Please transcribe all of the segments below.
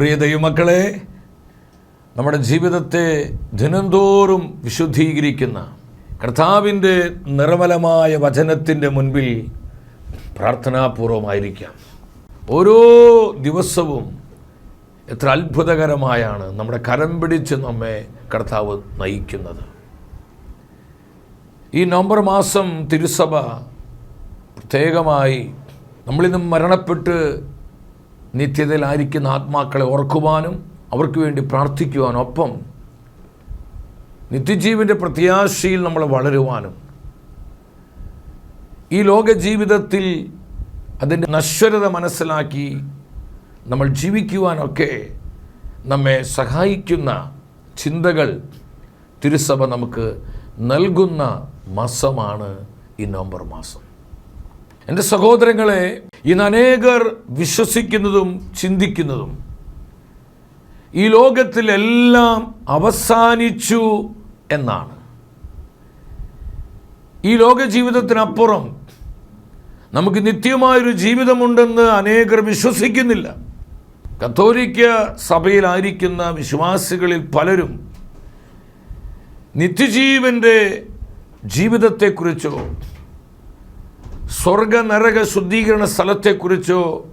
പ്രിയ ദൈവമക്കളെ നമ്മുടെ ജീവിതത്തെ ദിനംതോറും വിശുദ്ധീകരിക്കുന്ന കർത്താവിന്റെ നിർമ്മലമായ വചനത്തിന്റെ മുൻപിൽ പ്രാർത്ഥനാപൂർവമായിരിക്കാം. ഓരോ ദിവസവും എത്ര അത്ഭുതകരമായാണ് നമ്മുടെ കരം പിടിച്ച് നമ്മെ കർത്താവ് നയിക്കുന്നത്. ഈ നവംബർ മാസം തിരുസഭ പ്രത്യേകമായി നമ്മളിന്നും മരണപ്പെട്ട് നിത്യതയിലായിരിക്കുന്ന ആത്മാക്കളെ ഓർക്കുവാനും അവർക്ക് വേണ്ടി പ്രാർത്ഥിക്കുവാനും ഒപ്പം നിത്യജീവന്റെ പ്രത്യാശയിൽ നമ്മൾ വളരുവാനും ഈ ലോക ജീവിതത്തിൽ അതിന്റെ നശ്വരത മനസ്സിലാക്കി നമ്മൾ ജീവിക്കുവാനൊക്കെ നമ്മെ സഹായിക്കുന്ന ചിന്തകൾ തിരുസഭ നമുക്ക് നൽകുന്ന മാസമാണ് ഈ നവംബർ മാസം. എന്റെ സഹോദരങ്ങളെ ഇന്ന് അനേകർ വിശ്വസിക്കുന്നതും ചിന്തിക്കുന്നതും. ഈ ലോകത്തിലെല്ലാം അവസാനിച്ചു എന്നാണ്. ഈ ലോക ജീവിതത്തിനപ്പുറം നമുക്ക് നിത്യമായൊരു ജീവിതമുണ്ടെന്ന് അനേകർ വിശ്വസിക്കുന്നില്ല. കത്തോലിക്ക സഭയിലായിരിക്കുന്ന വിശ്വാസികളിൽ പലരും നിത്യജീവന്റെ ജീവിതത്തെക്കുറിച്ചോ സ്വർഗ നരക ശുദ്ധീകരണ സ്ഥലത്തെക്കുറിച്ചോ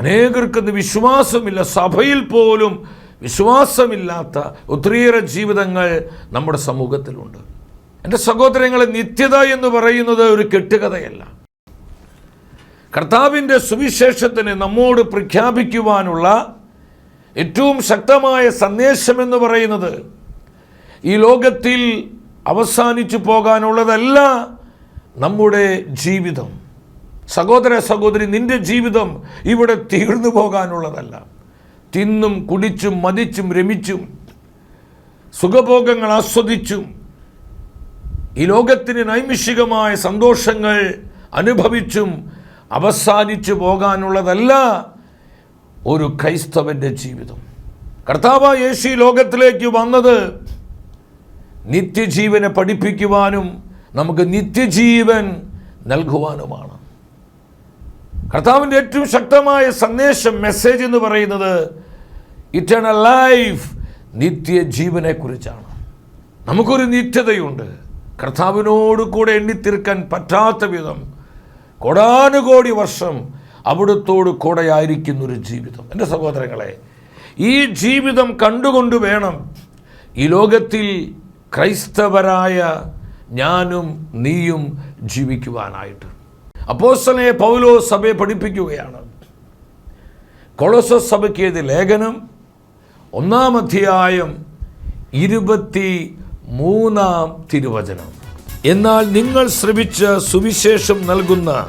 അനേകർക്കൊന്ന് വിശ്വാസമില്ല. സഭയിൽ പോലും വിശ്വാസമില്ലാത്ത ഒത്തിരിയേറെ ജീവിതങ്ങൾ നമ്മുടെ സമൂഹത്തിലുണ്ട്. എന്റെ സഹോദരങ്ങളെ നിത്യത എന്ന് പറയുന്നത് ഒരു കെട്ടുകഥയല്ല. കർത്താവിന്റെ സുവിശേഷത്തിന് നമ്മോട് പ്രഖ്യാപിക്കുവാനുള്ള ഏറ്റവും ശക്തമായ സന്ദേശമെന്ന് പറയുന്നത് ഈ ലോകത്തിൽ അവസാനിച്ചു പോകാനുള്ളതല്ല നമ്മുടെ ജീവിതം. സഹോദര സഹോദരി നിന്റെ ജീവിതം ഇവിടെ തീർന്നു പോകാനുള്ളതല്ല. തിന്നും കുടിച്ചും മതിച്ചും രമിച്ചും സുഖഭോഗങ്ങൾ ആസ്വദിച്ചും ഈ ലോകത്തിന് നൈമിഷികമായ സന്തോഷങ്ങൾ അനുഭവിച്ചും അവസാനിച്ചു പോകാനുള്ളതല്ല ഒരു ക്രൈസ്തവന്റെ ജീവിതം. കർത്താവ് യേശു ലോകത്തിലേക്ക് വന്നത് നിത്യജീവനെ പഠിപ്പിക്കുവാനും നമുക്ക് നിത്യജീവൻ നൽകുവാനുമാണ്. കർത്താവിന്റെ ഏറ്റവും ശക്തമായ സന്ദേശം മെസ്സേജ് എന്ന് പറയുന്നത് ഇറ്റേണൽ ലൈഫ് നിത്യജീവനെക്കുറിച്ചാണ്. നമുക്കൊരു നിത്യതയുണ്ട്. കർത്താവിനോട് കൂടെ എണ്ണിത്തീർക്കാൻ പറ്റാത്ത വിധം കോടാനുകോടി വർഷം അവിടുത്തോട് കൂടെയായിരിക്കുന്നൊരു ജീവിതം. എന്റെ സഹോദരങ്ങളെ ഈ ജീവിതം കണ്ടുകൊണ്ട് വേണം ഈ ലോകത്തിൽ ക്രൈസ്തവരായ ഞാനും നീയും ജീവിക്കുവാനായിട്ട്. അപ്പോസ്തലനെ പൗലോ സഭയെ പഠിപ്പിക്കുകയാണ്. കൊളോസ സഭയ്ക്ക് എഴുതിയ ലേഖനം ഒന്നാം അധ്യായം ഇരുപത്തി മൂന്നാം തിരുവചനം. എന്നാൽ നിങ്ങൾ ശ്രമിച്ച സുവിശേഷം നൽകുന്ന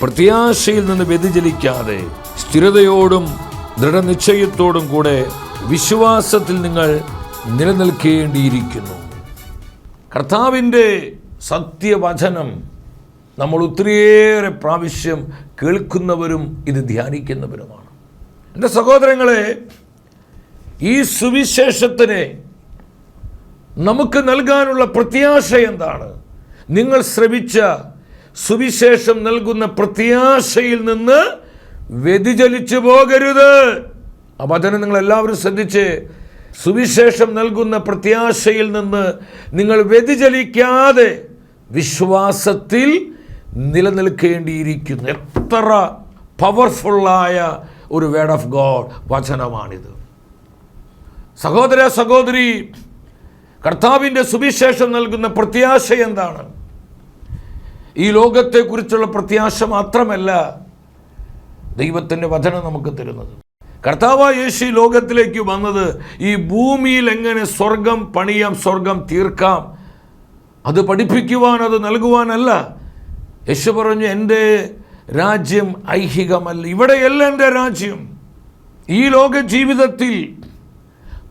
പ്രത്യാശയിൽ നിന്ന് വ്യതിചലിക്കാതെ സ്ഥിരതയോടും ദൃഢനിശ്ചയത്തോടും കൂടെ വിശ്വാസത്തിൽ നിങ്ങൾ നിലനിൽക്കേണ്ടിയിരിക്കുന്നു. കർത്താവിന്റെ സത്യവചനം നമ്മൾ ഒത്തിരിയേറെ പ്രാവശ്യം കേൾക്കുന്നവരും ഇത് ധ്യാനിക്കുന്നവരുമാണ്. എന്റെ സഹോദരങ്ങളെ ഈ സുവിശേഷത്തിന് നമുക്ക് നൽകാനുള്ള പ്രത്യാശ എന്താണ്? നിങ്ങൾ ശ്രമിച്ച സുവിശേഷം നൽകുന്ന പ്രത്യാശയിൽ നിന്ന് വ്യതിചലിച്ചു പോകരുത്. ആ വചനം നിങ്ങൾ എല്ലാവരും ശ്രദ്ധിച്ച് സുവിശേഷം നൽകുന്ന പ്രത്യാശയിൽ നിന്ന് നിങ്ങൾ വ്യതിചലിക്കാതെ വിശ്വാസത്തിൽ നിലനിൽക്കേണ്ടിയിരിക്കുന്നു. എത്ര പവർഫുള്ളായ ഒരു വേഡ് ഓഫ് ഗോഡ് വചനമാണിത്. സഹോദര സഹോദരി കർത്താവിന്റെ സുവിശേഷം നൽകുന്ന പ്രത്യാശ എന്താണ്? ഈ ലോകത്തെക്കുറിച്ചുള്ള പ്രത്യാശ മാത്രമല്ല ദൈവത്തിന്റെ വചനം നമുക്ക് തരുന്നത്. കർത്താവ് യേശു ലോകത്തിലേക്ക് വന്നത് ഈ ഭൂമിയിൽ എങ്ങനെ സ്വർഗം പണിയാം സ്വർഗം തീർക്കാം അത് പഠിപ്പിക്കുവാൻ അത് നൽകുവാനല്ല. യേശു പറഞ്ഞു എന്റെ രാജ്യം ഐഹികമല്ല. ഇവിടെയല്ല എന്റെ രാജ്യം. ഈ ലോക ജീവിതത്തിൽ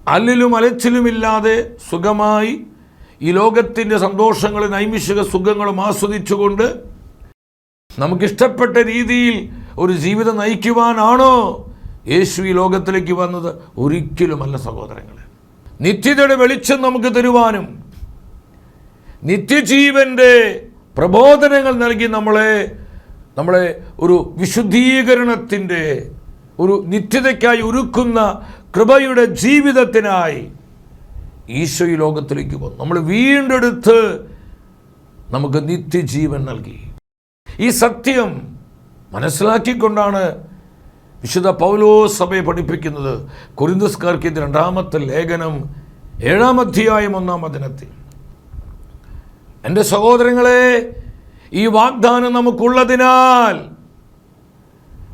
അല്ലിലും അലച്ചിലുമില്ലാതെ സുഖമായി ഈ ലോകത്തിന്റെ സന്തോഷങ്ങളും നൈമിഷിക സുഖങ്ങളും ആസ്വദിച്ചുകൊണ്ട് നമുക്കിഷ്ടപ്പെട്ട രീതിയിൽ ഒരു ജീവിതം നയിക്കുവാനാണോ യേശു ഈ ലോകത്തിലേക്ക് വന്നത് ഒരിക്കലുമല്ല സഹോദരങ്ങളെ. നിത്യതയുടെ വെളിച്ചം നമുക്ക് തരുവാനും നിത്യജീവന്റെ പ്രബോധനങ്ങൾ നൽകി നമ്മളെ നമ്മളെ ഒരു വിശുദ്ധീകരണത്തിന്റെ ഒരു നിത്യതയ്ക്കായി ഒരുക്കുന്ന കൃപയുടെ ജീവിതത്തിനായി ഈശോ ഈ ലോകത്തിലേക്ക് വന്നു. നമ്മൾ വീണ്ടെടുത്ത് നമുക്ക് നിത്യജീവൻ നൽകി. ഈ സത്യം മനസ്സിലാക്കിക്കൊണ്ടാണ് വിശുദ്ധ പൗലോ സഭയെ പഠിപ്പിക്കുന്നത് കുരിന്തസ്കാർക്ക് രണ്ടാമത്തെ ലേഖനം ഏഴാം അധ്യായം ഒന്നാം വചനത്തിൽ. എന്റെ സഹോദരങ്ങളെ ഈ വാഗ്ദാനം നമുക്കുള്ളതിനാൽ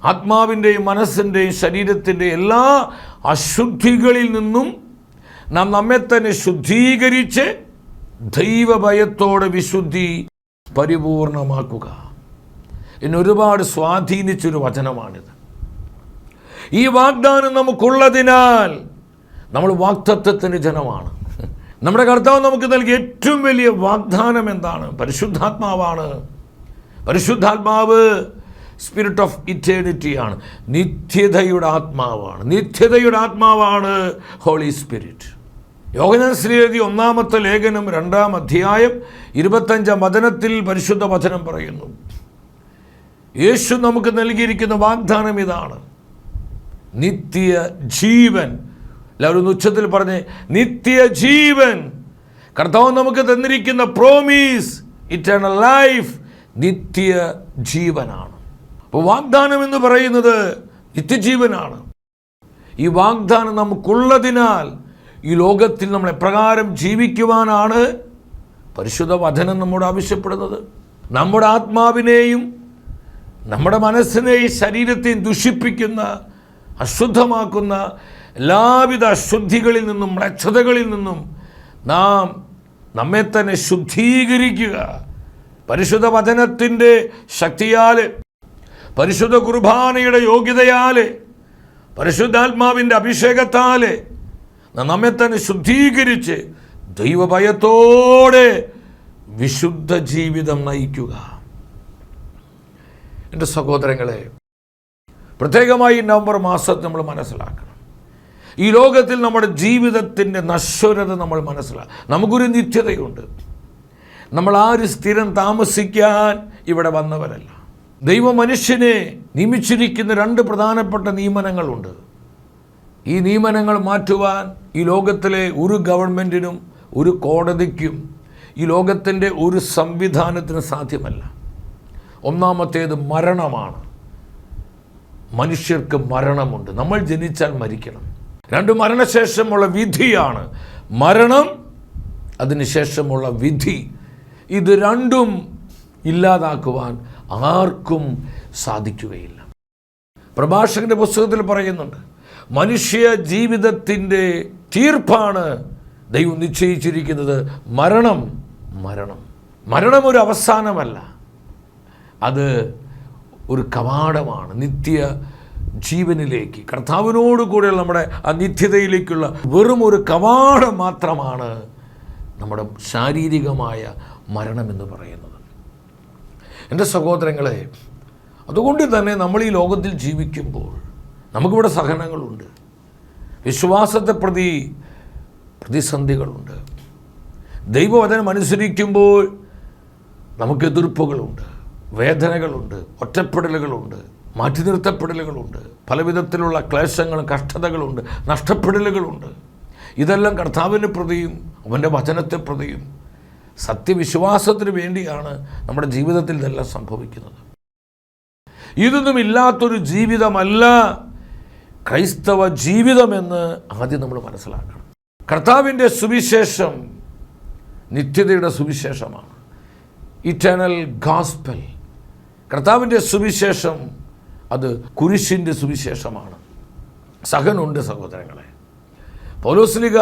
ആത്മാവിന്റെയും മനസ്സിന്റെയും ശരീരത്തിന്റെയും എല്ലാ അശുദ്ധികളിൽ നിന്നും നാം നമ്മെ തന്നെ ശുദ്ധീകരിച്ച് ദൈവഭയത്തോടെ വിശുദ്ധി പരിപൂർണമാക്കുക. ഇന്നൊരുപാട് സ്വാധീനിച്ചൊരു വചനമാണിത്. ഈ വാഗ്ദാനം നമുക്കുള്ളതിനാൽ നമ്മൾ വാക്തത്വത്തിന് ജനമാണ്. നമ്മുടെ കർത്താവ് നമുക്ക് നൽകിയ ഏറ്റവും വലിയ വാഗ്ദാനം എന്താണ്? പരിശുദ്ധാത്മാവാണ്. പരിശുദ്ധാത്മാവ് സ്പിരിറ്റ് ഓഫ് ഇറ്റേണിറ്റിയാണ് നിത്യതയുടെ ആത്മാവാണ്. നിത്യതയുടെ ആത്മാവാണ് ഹോളി സ്പിരിറ്റ്. യോഗനാൻ ശ്രീയതി ഒന്നാമത്തെ ലേഖനം രണ്ടാം അധ്യായം ഇരുപത്തഞ്ചാം വചനത്തിൽ പരിശുദ്ധ വചനം പറയുന്നു. യേശു നമുക്ക് നൽകിയിരിക്കുന്ന വാഗ്ദാനം ഇതാണ്. നിത്യ ജീവൻ എല്ലാവരും ഉച്ചത്തിൽ പറഞ്ഞ് നിത്യ ജീവൻ കർത്താവ് നമുക്ക് തന്നിരിക്കുന്ന പ്രോമീസ് ഇറ്റേണൽ ലൈഫ് നിത്യ ജീവനാണ് അപ്പോൾ വാഗ്ദാനം എന്ന് പറയുന്നത് നിത്യജീവനാണ്. ഈ വാഗ്ദാനം നമുക്കുള്ളതിനാൽ ഈ ലോകത്തിൽ നമ്മൾ എപ്രകാരം ജീവിക്കുവാനാണ് പരിശുദ്ധ വചനം നമ്മോട് ആവശ്യപ്പെടുന്നത്. നമ്മുടെ ആത്മാവിനെയും നമ്മുടെ മനസ്സിനെയും ശരീരത്തെയും ദുഷിപ്പിക്കുന്ന അശുദ്ധമാക്കുന്ന എല്ലാവിധ അശുദ്ധികളിൽ നിന്നും മ്ലച്ഛതകളിൽ നിന്നും നാം നമ്മെ തന്നെ ശുദ്ധീകരിക്കുക. പരിശുദ്ധ വചനത്തിന്റെ ശക്തിയാൽ പരിശുദ്ധ കുർബാനയുടെ യോഗ്യതയാൽ പരിശുദ്ധാത്മാവിന്റെ അഭിഷേകത്താൽ നമ്മെ തന്നെ ശുദ്ധീകരിച്ച് ദൈവഭയത്തോടെ വിശുദ്ധ ജീവിതം നയിക്കുക. എന്റെ സഹോദരങ്ങളെ പ്രത്യേകമായി നവംബർ മാസത്തെ നമ്മൾ മനസ്സിലാക്കണം. ഈ ലോകത്തിൽ നമ്മുടെ ജീവിതത്തിന്റെ നശ്വരത നമ്മൾ മനസ്സിലാക്കണം. നമുക്കൊരു നിത്യതയുണ്ട്. നമ്മൾ ആരും സ്ഥിരം താമസിക്കാൻ ഇവിടെ വന്നവരല്ല. ദൈവ മനുഷ്യനെ നിയമിച്ചിരിക്കുന്ന രണ്ട് പ്രധാനപ്പെട്ട നിയമനങ്ങളുണ്ട്. ഈ നിയമനങ്ങൾ മാറ്റുവാൻ ഈ ലോകത്തിലെ ഒരു ഗവൺമെന്റിനും ഒരു കോടതിക്കും ഈ ലോകത്തിന്റെ ഒരു സംവിധാനത്തിനും സാധ്യമല്ല. ഒന്നാമത്തേത് മരണമാണ്. മനുഷ്യർക്ക് മരണമുണ്ട്. നമ്മൾ ജനിച്ചാൽ മരിക്കണം. രണ്ട് മരണശേഷമുള്ള വിധിയാണ്. മരണം അതിനുശേഷമുള്ള വിധി. ഇത് രണ്ടും ഇല്ലാതാക്കുവാൻ ആർക്കും സാധിക്കുകയില്ല. പ്രഭാഷകന്റെ പുസ്തകത്തിൽ പറയുന്നുണ്ട് മനുഷ്യ ജീവിതത്തിന്റെ തീർപ്പാണ് ദൈവം നിശ്ചയിച്ചിരിക്കുന്നത്. മരണം മരണം. മരണം ഒരു അവസാനമല്ല. അത് ഒരു കവാടമാണ് നിത്യ ജീവനിലേക്ക്. കർത്താവിനോട് കൂടെയുള്ള നമ്മുടെ ആ നിത്യതയിലേക്കുള്ള വെറും ഒരു കവാടം മാത്രമാണ് നമ്മുടെ ശാരീരികമായ മരണമെന്ന് പറയുന്നത്. എന്റെ സഹോദരങ്ങളെ അതുകൊണ്ട് തന്നെ നമ്മൾ ഈ ലോകത്തിൽ ജീവിക്കുമ്പോൾ നമുക്കിവിടെ സഹനങ്ങളുണ്ട്. വിശ്വാസത്തെ പ്രതി പ്രതിസന്ധികളുണ്ട്. ദൈവവചനം അനുസരിക്കുമ്പോൾ നമുക്ക് എതിർപ്പുകളുണ്ട്. വേദനകളുണ്ട് ഒറ്റപ്പെടലുകളുണ്ട് മാറ്റി നിർത്തപ്പെടലുകളുണ്ട് പല വിധത്തിലുള്ള ക്ലേശങ്ങളും കഷ്ടതകളുണ്ട് നഷ്ടപ്പെടലുകളുണ്ട്. ഇതെല്ലാം കർത്താവിനെ പ്രതിയും അവന്റെ വചനത്തെ പ്രതിയും. സത്യവിശ്വാസത്തിന് വേണ്ടിയാണ് നമ്മുടെ ജീവിതത്തിൽ ഇതെല്ലാം സംഭവിക്കുന്നത്. ഇതൊന്നും ഇല്ലാത്തൊരു ജീവിതമല്ല ക്രൈസ്തവ ജീവിതമെന്ന് ആദ്യം നമ്മൾ മനസ്സിലാക്കണം. കർത്താവിന്റെ സുവിശേഷം നിത്യതയുടെ സുവിശേഷമാണ്. ഇറ്റേണൽ ഗാസ്പൽ കർത്താവിന്റെ സുവിശേഷം അത് കുരിശിന്റെ സുവിശേഷമാണ്. സഹനുണ്ട് സഹോദരങ്ങളെ. പൗലോസ്ലിക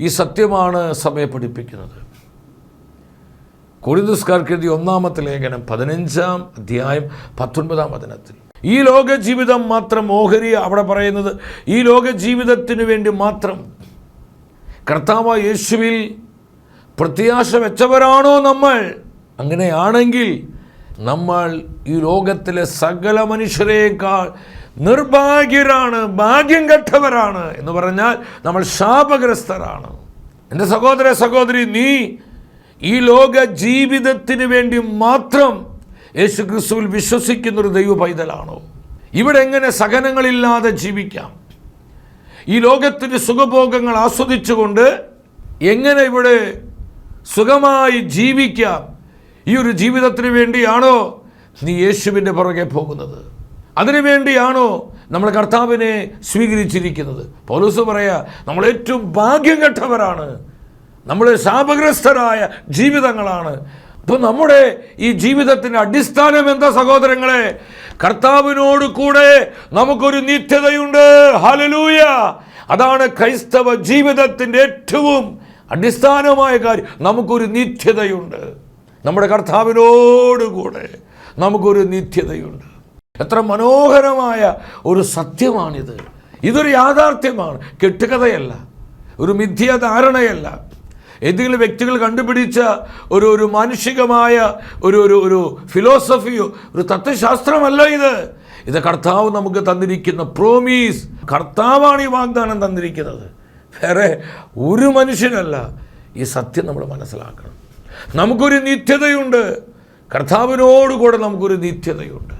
ഈ സത്യമാണ് സഭയെ പഠിപ്പിക്കുന്നത്. കൊറിന്തുസ്കാർക്ക് എഴുതിയ ഒന്നാമത്തെ ലേഖനം പതിനഞ്ചാം അധ്യായം പത്തൊൻപതാം വചനത്തിൽ. ഈ ലോക ജീവിതം മാത്രം ഓഹരി അവിടെ പറയുന്നത് ഈ ലോക ജീവിതത്തിന് വേണ്ടി മാത്രം. കർത്താവ് യേശുവിൽ പ്രത്യാശ വെച്ചവരാണോ നമ്മൾ? അങ്ങനെയാണെങ്കിൽ നമ്മൾ ഈ ലോകത്തിലെ സകല മനുഷ്യരെക്കാൾ നിർഭാഗ്യരാണ് ഭാഗ്യം കെട്ടവരാണ് എന്ന് പറഞ്ഞാൽ നമ്മൾ ശാപഗ്രസ്തരാണ്. എന്റെ സഹോദര സഹോദരി നീ ഈ ലോക ജീവിതത്തിന് വേണ്ടി മാത്രം യേശു ക്രിസ്തുവിൽ വിശ്വസിക്കുന്നൊരു ദൈവ പൈതലാണോ ഇവിടെ എങ്ങനെ സഹനങ്ങളില്ലാതെ ജീവിക്കാം? ഈ ലോകത്തിന്റെ സുഖഭോഗങ്ങൾ ആസ്വദിച്ചുകൊണ്ട് എങ്ങനെ ഇവിടെ സുഖമായി ജീവിക്കാം? ഈ ഒരു ജീവിതത്തിന് വേണ്ടിയാണോ നീ യേശുവിന്റെ പുറകെ പോകുന്നത്? അതിനുവേണ്ടിയാണോ നമ്മൾ കർത്താവിനെ സ്വീകരിച്ചിരിക്കുന്നത്? പോലീസ് പറയാ നമ്മൾ ഏറ്റവും ഭാഗ്യം കെട്ടവരാണ് നമ്മൾ ശാപഗ്രസ്തരായ ജീവിതങ്ങളാണ്. അപ്പോൾ നമ്മുടെ ഈ ജീവിതത്തിന്റെ അടിസ്ഥാനം എന്താ സഹോദരങ്ങളെ? കർത്താവിനോട് കൂടെ നമുക്കൊരു നിത്യതയുണ്ട്. ഹലലൂയ അതാണ് ക്രൈസ്തവ ജീവിതത്തിന്റെ ഏറ്റവും അടിസ്ഥാനമായ കാര്യം. നമുക്കൊരു നിത്യതയുണ്ട്. നമ്മുടെ കർത്താവിനോടുകൂടെ നമുക്കൊരു നിത്യതയുണ്ട്. എത്ര മനോഹരമായ ഒരു സത്യമാണിത്. ഇതൊരു യാഥാർത്ഥ്യമാണ്. കെട്ടുകഥയല്ല. ഒരു മിഥ്യാധാരണയല്ല ഏതെങ്കിലും വ്യക്തികൾ കണ്ടുപിടിച്ച ഒരു ഒരു മാനുഷികമായ ഒരു ഒരു ഒരു ഫിലോസഫിയോ ഒരു തത്വശാസ്ത്രമല്ല ഇത്. ഇത് കർത്താവ് നമുക്ക് തന്നിരിക്കുന്ന പ്രോമീസ് കർത്താവാണ് ഈ വാഗ്ദാനം തന്നിരിക്കുന്നത്. വേറെ ഒരു മനുഷ്യനല്ല. ഈ സത്യം നമ്മൾ മനസ്സിലാക്കണം. നമുക്കൊരു നിത്യതയുണ്ട്. കർത്താവിനോടുകൂടെ നമുക്കൊരു നിത്യതയുണ്ട്.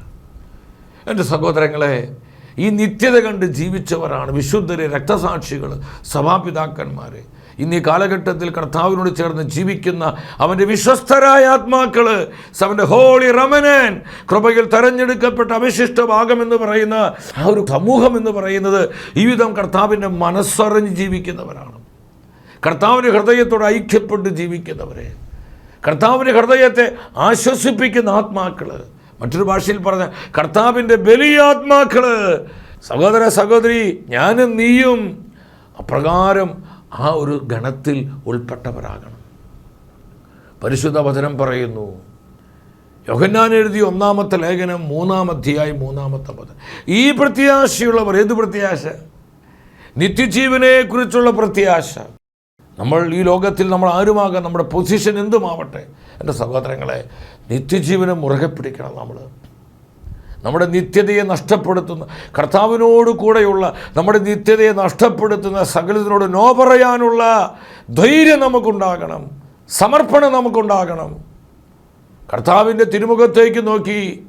എന്റെ സഹോദരങ്ങളെ ഈ നിത്യത കണ്ട് ജീവിച്ചവരാണ് വിശുദ്ധരെ രക്തസാക്ഷികൾ സഭാപിതാക്കന്മാർ ഇന്ന് ഈ കാലഘട്ടത്തിൽ കർത്താവിനോട് ചേർന്ന് ജീവിക്കുന്ന അവന്റെ വിശ്വസ്തരായ ആത്മാക്കൾ അവന്റെ ഹോളി റമനൻ കൃപയിൽ തെരഞ്ഞെടുക്കപ്പെട്ട അവശിഷ്ട ഭാഗം എന്ന് പറയുന്ന ആ ഒരു സമൂഹം എന്ന് പറയുന്നത് ഈ വിധം കർത്താവിന്റെ മനസ്സറിഞ്ഞ് ജീവിക്കുന്നവരാണ്. കർത്താവിന്റെ ഹൃദയത്തോട് ഐക്യപ്പെട്ട് ജീവിക്കുന്നവരെ. കർത്താവിന്റെ ഹൃദയത്തെ ആശ്വസിപ്പിക്കുന്ന ആത്മാക്കൾ മറ്റൊരു ഭാഷയിൽ പറഞ്ഞ കർത്താവിന്റെ ബലിയാത്മാക്കൾ സഹോദര സഹോദരി ഞാനും നീയും അപ്രകാരം ആ ഒരു ഗണത്തിൽ ഉൾപ്പെട്ടവരാകണം. പരിശുദ്ധ വചനം പറയുന്നു. യോഹന്നാൻ എഴുതിയ ഒന്നാമത്തെ ലേഖനം മൂന്നാം അധ്യായം മൂന്നാമത്തെ പദം ഈ പ്രത്യാശയുള്ളവർ ഏത് പ്രത്യാശ? നിത്യജീവനെക്കുറിച്ചുള്ള പ്രത്യാശ. നമ്മൾ ഈ ലോകത്തിൽ നമ്മൾ ആരുമാകാം? നമ്മുടെ പൊസിഷൻ എന്തുമാവട്ടെ? എന്റെ സഹോദരങ്ങളെ നിത്യജീവനെ മുറുകെ പിടിക്കണം നമ്മൾ നമ്മുടെ നിത്യതയെ നഷ്ടപ്പെടുത്തുന്ന കർത്താവിനോട് കൂടെയുള്ള നമ്മുടെ നിത്യതയെ നഷ്ടപ്പെടുത്തുന്ന സകലത്തിനോട് നോ പറയാനുള്ള ധൈര്യം നമുക്കുണ്ടാകണം. സമർപ്പണം നമുക്കുണ്ടാകണം. കർത്താവിന്റെ തിരുമുഖത്തേക്ക് നോക്കി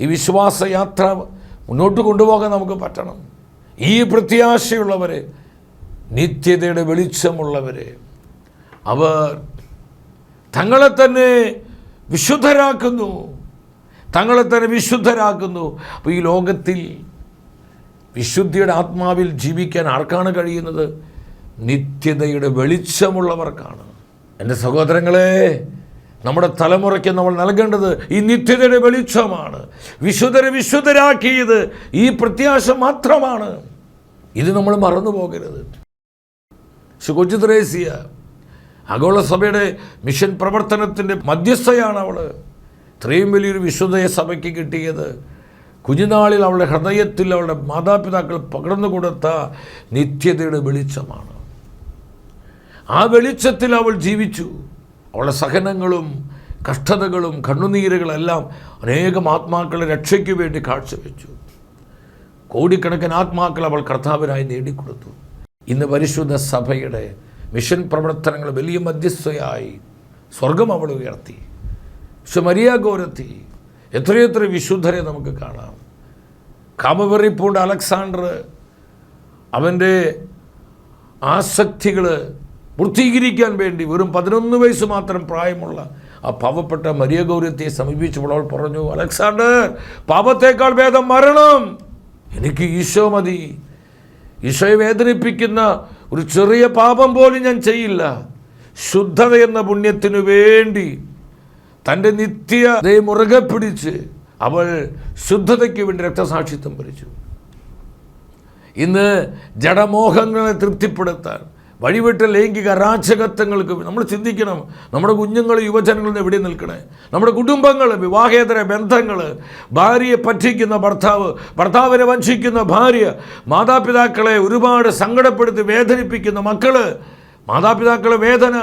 ഈ വിശ്വാസയാത്ര മുന്നോട്ട് കൊണ്ടുപോകാൻ നമുക്ക് പറ്റണം. ഈ പ്രത്യാശയുള്ളവർ നിത്യതയുടെ വെളിച്ചമുള്ളവരെ. അവർ തങ്ങളെ തന്നെ വിശുദ്ധരാക്കുന്നു. തങ്ങളെ തന്നെ വിശുദ്ധരാക്കുന്നു. അപ്പോൾ ഈ ലോകത്തിൽ വിശുദ്ധിയുടെ ആത്മാവിൽ ജീവിക്കാൻ ആർക്കാണ് കഴിയുന്നത്? നിത്യതയുടെ വെളിച്ചമുള്ളവർക്കാണ്. എന്റെ സഹോദരങ്ങളെ നമ്മുടെ തലമുറയ്ക്ക് നമ്മൾ നൽകേണ്ടത് ഈ നിത്യതയുടെ വെളിച്ചമാണ്. വിശുദ്ധരെ വിശുദ്ധരാക്കിയത് ഈ പ്രത്യാശ മാത്രമാണ്. ഇത് നമ്മൾ മറന്നു പോകരുത് കൊച്ചു ത്രേസ്യ ആഗോള സഭയുടെ മിഷൻ പ്രവർത്തനത്തിന്റെ മധ്യസ്ഥയാണ് അവൾ ഇത്രയും വലിയൊരു വിശുദ്ധയെ സഭയ്ക്ക് കിട്ടിയത്. കുഞ്ഞുനാളിൽ അവളുടെ ഹൃദയത്തിൽ അവളുടെ മാതാപിതാക്കൾ പകർന്നു കൊടുത്ത നിത്യതയുടെ വെളിച്ചമാണ്. ആ വെളിച്ചത്തിൽ അവൾ ജീവിച്ചു. അവളുടെ സഹനങ്ങളും കഷ്ടതകളും കണ്ണുനീരുകളെല്ലാം അനേകം ആത്മാക്കളെ രക്ഷയ്ക്ക് വേണ്ടി കാഴ്ചവെച്ചു. കോടിക്കണക്കിന് ആത്മാക്കൾ അവൾ കർത്താവിനായി നേടിക്കൊടുത്തു. ഇന്ന് പരിശുദ്ധ സഭയുടെ മിഷൻ പ്രവർത്തനങ്ങൾ വലിയ മധ്യസ്ഥയായി സ്വർഗം അവൾ ഉയർത്തി. പക്ഷെ ഗൗരത്തി എത്രയെത്ര വിശുദ്ധരെ നമുക്ക് കാണാം. കാമവെറിപ്പൂണ്ട് അലക്സാണ്ടർ അവന്റെ ആസക്തികൾ പൂർത്തീകരിക്കാൻ വേണ്ടി വെറും പതിനൊന്ന് വയസ്സ് മാത്രം പ്രായമുള്ള ആ പാവപ്പെട്ട മരിയ ഗൗരവത്തെ സമീപിച്ചപ്പോൾ അവൾ പറഞ്ഞു അലക്സാണ്ടർ പാപത്തേക്കാൾ ഭേദം മരണം. എനിക്ക് ഈശോ മതി. ഈശോയെ വേദനിപ്പിക്കുന്ന ഒരു ചെറിയ പാപം പോലും ഞാൻ ചെയ്യില്ല. ശുദ്ധത എന്ന പുണ്യത്തിനു വേണ്ടി തന്റെ നിത്യതയെ മുറുകെ പിടിച്ച് അവൾ ശുദ്ധതയ്ക്ക് വേണ്ടി രക്തസാക്ഷിത്വം ഭരിച്ചു ഇന്ന് ജഡമോഹങ്ങളെ തൃപ്തിപ്പെടുത്താൻ വഴിവിട്ട ലൈംഗിക അരാജകത്വങ്ങൾക്ക് നമ്മൾ ചിന്തിക്കണം. നമ്മുടെ കുഞ്ഞുങ്ങൾ യുവജനങ്ങൾ എവിടെ നിൽക്കണേ? നമ്മുടെ കുടുംബങ്ങൾ വിവാഹേതര ബന്ധങ്ങൾ ഭാര്യയെ പറ്റിക്കുന്ന ഭർത്താവ് ഭർത്താവിനെ വഞ്ചിക്കുന്ന ഭാര്യ മാതാപിതാക്കളെ ഒരുപാട് സങ്കടപ്പെടുത്തി വേദനിപ്പിക്കുന്ന മക്കൾ മാതാപിതാക്കളെ വേദന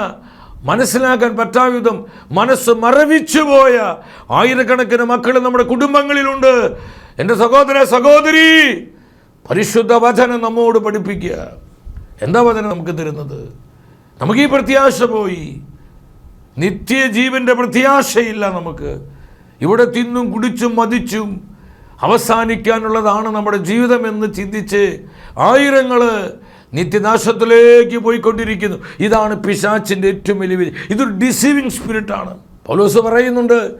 മനസ്സിലാക്കാൻ പറ്റാവിധം മനസ്സ് മറവിച്ചു പോയ ആയിരക്കണക്കിന് മക്കൾ നമ്മുടെ കുടുംബങ്ങളിലുണ്ട്. എന്റെ സഹോദര സഹോദരി പരിശുദ്ധ വചനം നമ്മോട് പഠിപ്പിക്കുക. എന്താ വചനം നമുക്ക് തരുന്നത്? നമുക്ക് ഈ പ്രത്യാശ പോയി. നിത്യജീവന്റെ പ്രത്യാശയില്ല നമുക്ക്. ഇവിടെ തിന്നും കുടിച്ചും മതിച്ചും അവസാനിക്കാനുള്ളതാണ് നമ്മുടെ ജീവിതമെന്ന് ചിന്തിച്ച് ആയിരങ്ങൾ നിത്യനാശത്തിലേക്ക് പോയിക്കൊണ്ടിരിക്കുന്നു. ഇതാണ് പിശാച്ചിന്റെ ഏറ്റവും വലിയ ഇതൊരു ഡിസീവിങ് സ്പിരിറ്റാണ് പൗലോസ് പറയുന്നുണ്ട്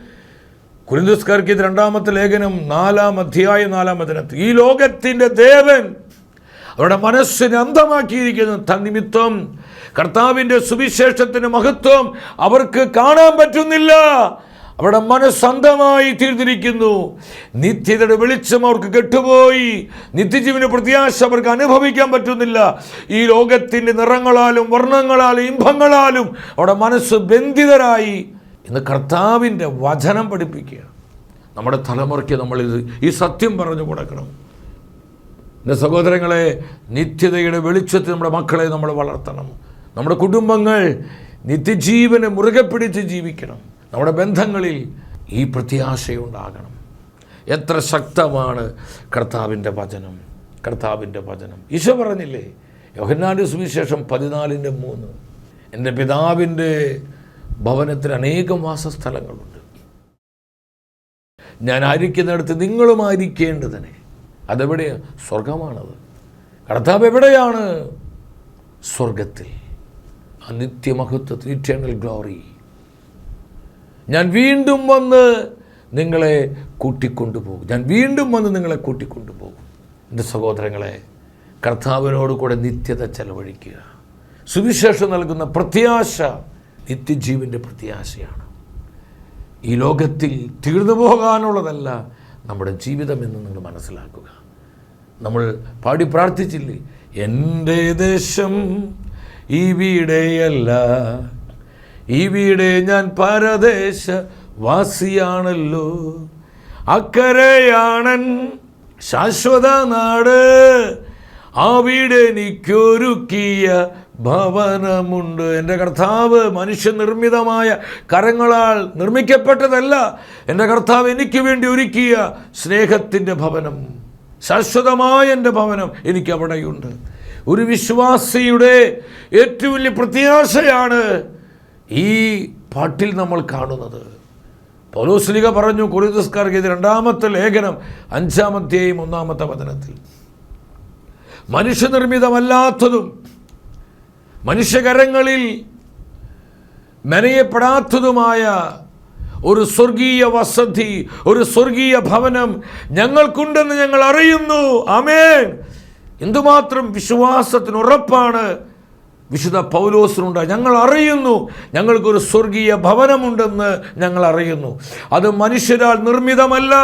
കുരിന്തുസ്കാർക്ക് ഇത് രണ്ടാമത്തെ ലേഖനം നാലാം അധ്യായം നാലാം വചനത്തിൽ ഈ ലോകത്തിന്റെ ദേവൻ അവരുടെ മനസ്സിനെ അന്ധമാക്കിയിരിക്കുന്നു. തന്നിമിത്തം കർത്താവിന്റെ സുവിശേഷത്തിന്റെ മഹത്വം അവർക്ക് കാണാൻ പറ്റുന്നില്ല. അവരുടെ മനസ്സന്ധമായി തീർന്നിരിക്കുന്നു നിത്യതയുടെ വെളിച്ചം അവർക്ക് കെട്ടുപോയി. നിത്യജീവന പ്രത്യാശ അവർക്ക് അനുഭവിക്കാൻ പറ്റുന്നില്ല. ഈ ലോകത്തിന്റെ നിറങ്ങളാലും വർണങ്ങളാലും ഇമ്പങ്ങളാലും അവരുടെ മനസ്സ് ബന്ധിതരായി ഇന്ന് കർത്താവിന്റെ വചനം പഠിപ്പിക്കുക നമ്മുടെ തലമുറയ്ക്ക് നമ്മളിത് ഈ സത്യം പറഞ്ഞു കൊടുക്കണം. എന്റെ സഹോദരങ്ങളെ നിത്യതയുടെ വെളിച്ചത്തിൽ നമ്മുടെ മക്കളെ നമ്മൾ വളർത്തണം. നമ്മുടെ കുടുംബങ്ങൾ നിത്യജീവനെ മുറുകെ പിടിച്ച് ജീവിക്കണം. നമ്മുടെ ബന്ധങ്ങളിൽ ഈ പ്രത്യാശയുണ്ടാകണം എത്ര ശക്തമാണ് കർത്താവിന്റെ വചനം. കർത്താവിന്റെ വചനം. ഈശോ പറഞ്ഞില്ലേ യോഹന്നാന്റെ സുവിശേഷം പതിനാലിന്റെ മൂന്ന്. എന്റെ പിതാവിന്റെ ഭവനത്തിൽ അനേകം വാസസ്ഥലങ്ങളുണ്ട്. ഞാൻ ആയിരിക്കുന്നിടത്ത് നിങ്ങളുമായിരിക്കേണ്ടതിനെ. അതെവിടെയാണ് സ്വർഗമാണത് കർത്താവ് എവിടെയാണ്? സ്വർഗത്തിൽ ആ നിത്യമഹത്വത്തിൽ ഇറ്റേണൽ ഗ്ലോറി ഞാൻ വീണ്ടും വന്ന് നിങ്ങളെ കൂട്ടിക്കൊണ്ടുപോകും. ഞാൻ വീണ്ടും വന്ന് നിങ്ങളെ കൂട്ടിക്കൊണ്ടുപോകും. എന്റെ സഹോദരങ്ങളെ കർത്താവിനോട് കൂടെ നിത്യത ചെലവഴിക്കുക. സുവിശേഷം നൽകുന്ന പ്രത്യാശ നിത്യജീവിന്റെ പ്രത്യാശയാണ്. ഈ ലോകത്തിൽ തീർന്നു പോകാനുള്ളതല്ല നമ്മുടെ ജീവിതം എന്ന് നിങ്ങൾ മനസ്സിലാക്കുക. നമ്മൾ പാടി പ്രാർത്ഥിച്ചില്ലേ? എന്റെ ദേശം ഈ വീടേയല്ല. ഈ ഇവിടെ ഞാൻ പരദേശ വാസിയാണല്ലോ അക്കരയാണൻ ശാശ്വത നാട്. ആ അവിടെ എനിക്കൊരുക്കിയ ഭവനമുണ്ട്. എന്റെ കർത്താവ് മനുഷ്യനിർമ്മിതമായ കരങ്ങളാൽ നിർമ്മിക്കപ്പെട്ടതല്ല. എന്റെ കർത്താവ് എനിക്ക് വേണ്ടി ഒരുക്കിയ സ്നേഹത്തിന്റെ ഭവനം ശാശ്വതമായ എന്റെ ഭവനം എനിക്ക് അവിടെയുണ്ട് ഒരു വിശ്വാസിയുടെ ഏറ്റവും വലിയ പ്രത്യാശയാണ് ഈ പാട്ടിൽ നമ്മൾ കാണുന്നത്. പൗലോസ്ലിക പറഞ്ഞു കുറിതസ്കാർക്ക് ഇത് രണ്ടാമത്തെ ലേഖനം അഞ്ചാമത്തെയും ഒന്നാമത്തെ വചനത്തിൽ. മനുഷ്യനിർമ്മിതമല്ലാത്തതും മനുഷ്യകരങ്ങളിൽ മെനയപ്പെടാത്തതുമായ ഒരു സ്വർഗീയ വസതി ഒരു സ്വർഗീയ ഭവനം ഞങ്ങൾക്കുണ്ടെന്ന് ഞങ്ങൾ അറിയുന്നു. ആമേൻ. എന്തുമാത്രം വിശ്വാസത്തിന് ഉറപ്പാണ് വിശുദ്ധ പൗലോസിനുണ്ട്. ഞങ്ങൾ അറിയുന്നു ഞങ്ങൾക്കൊരു സ്വർഗീയ ഭവനമുണ്ടെന്ന് ഞങ്ങൾ അറിയുന്നു. അത് മനുഷ്യരാൽ നിർമ്മിതമല്ല.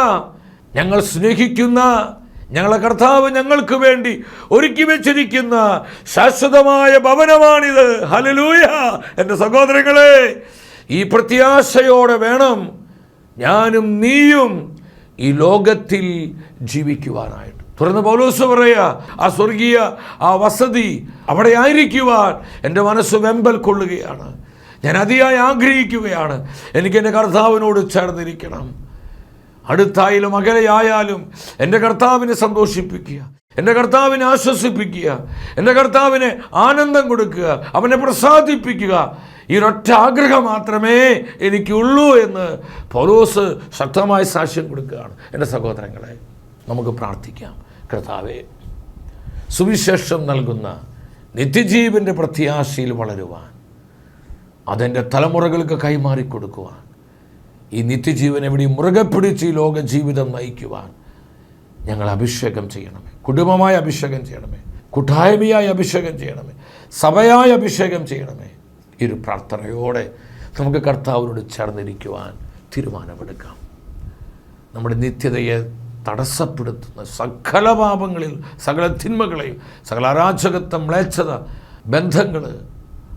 ഞങ്ങൾ സ്നേഹിക്കുന്ന ഞങ്ങളെ കർത്താവ് ഞങ്ങൾക്ക് വേണ്ടി ഒരുക്കി വെച്ചിരിക്കുന്ന ശാശ്വതമായ ഭവനമാണിത്. ഹലലൂയ എന്റെ സഹോദരങ്ങളെ ഈ പ്രത്യാശയോടെ വേണം ഞാനും നീയും ഈ ലോകത്തിൽ ജീവിക്കുവാനായിട്ട്. തുറന്ന് പൗലോസ് പറയുക ആ സ്വർഗീയ ആ വസതി അവിടെ ആയിരിക്കുവാൻ എന്റെ മനസ്സ് വെമ്പൽ കൊള്ളുകയാണ്. ഞാൻ അതിയായി ആഗ്രഹിക്കുകയാണ്. എനിക്ക് എന്റെ കർത്താവിനോട് ചേർന്നിരിക്കണം. അടുത്തായാലും അകലെയായാലും എന്റെ കർത്താവിനെ സന്തോഷിപ്പിക്കുക എന്റെ കർത്താവിനെ ആശ്വസിപ്പിക്കുക എന്റെ കർത്താവിനെ ആനന്ദം കൊടുക്കുക അവനെ പ്രസാദിപ്പിക്കുക. ഈ ഒരൊറ്റ ആഗ്രഹം മാത്രമേ എനിക്കുള്ളൂ എന്ന് പൗലോസ് ശക്തമായ സാക്ഷ്യം കൊടുക്കുകയാണ്. എന്റെ സഹോദരങ്ങളെ നമുക്ക് പ്രാർത്ഥിക്കാം. കർത്താവെ സുവിശേഷം നൽകുന്ന നിത്യജീവന്റെ പ്രത്യാശയിൽ വളരുവാൻ അതെന്റെ തലമുറകൾക്ക് കൈമാറി കൊടുക്കുവാൻ ഈ നിത്യജീവൻ എവിടെയും മുറുകെ പിടിച്ച് ഈ ലോക ജീവിതം നയിക്കുവാൻ ഞങ്ങൾ അഭിഷേകം ചെയ്യണമേ. കുടുംബമായി അഭിഷേകം ചെയ്യണമേ. കൂട്ടായ്മയായി അഭിഷേകം ചെയ്യണമേ. സഭയായ അഭിഷേകം ചെയ്യണമേ. ഈ ഒരു പ്രാർത്ഥനയോടെ നമുക്ക് കർത്താവിനോട് ചേർന്നിരിക്കുവാൻ തീരുമാനമെടുക്കാം. നമ്മുടെ നിത്യതയെ തടസ്സപ്പെടുത്തുന്ന സകല പാപങ്ങളിൽ സകല തിന്മകളെയും സകല അരാജകത്വം മ്ലേച്ഛത ബന്ധങ്ങൾ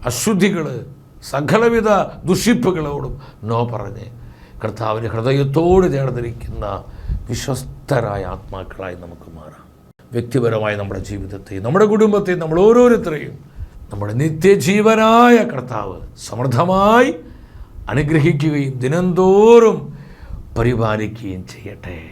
അശുദ്ധികൾ സകലവിധ ദുഷിപ്പുകളോടും നോ പറഞ്ഞ്. കർത്താവിന്റെ ഹൃദയത്തോട് ചേർന്നിരിക്കുന്ന വിശ്വസ്തരായ ആത്മാക്കളായി നമുക്ക് മാറാം. വ്യക്തിപരമായ നമ്മുടെ ജീവിതത്തെയും നമ്മുടെ കുടുംബത്തെയും നമ്മൾ ഓരോരുത്തരെയും നമ്മുടെ നിത്യജീവനായ കർത്താവ് സമൃദ്ധമായി അനുഗ്രഹിക്കുകയും ദിനംതോറും പരിപാലിക്കുകയും ചെയ്യട്ടെ.